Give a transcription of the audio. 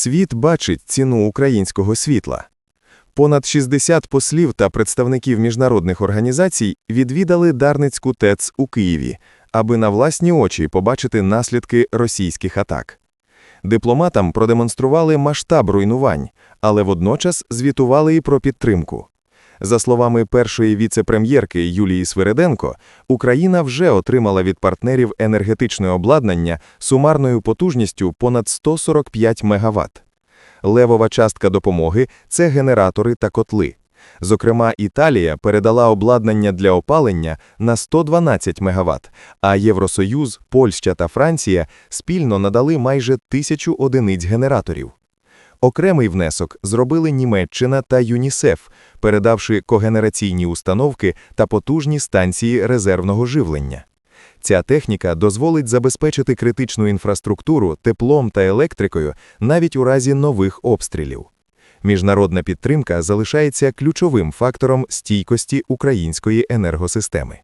Світ бачить ціну українського світла. Понад 60 послів та представників міжнародних організацій відвідали Дарницьку ТЕЦ у Києві, аби на власні очі побачити наслідки російських атак. Дипломатам продемонстрували масштаб руйнувань, але водночас звітували і про підтримку. За словами першої віце-прем'єрки Юлії Свириденко, Україна вже отримала від партнерів енергетичне обладнання сумарною потужністю понад 145 МВт. Левова частка допомоги – це генератори та котли. Зокрема, Італія передала обладнання для опалення на 112 МВт, а Євросоюз, Польща та Франція спільно надали майже тисячу одиниць генераторів. Окремий внесок зробили Німеччина та ЮНІСЕФ, передавши когенераційні установки та потужні станції резервного живлення. Ця техніка дозволить забезпечити критичну інфраструктуру теплом та електрикою навіть у разі нових обстрілів. Міжнародна підтримка залишається ключовим фактором стійкості української енергосистеми.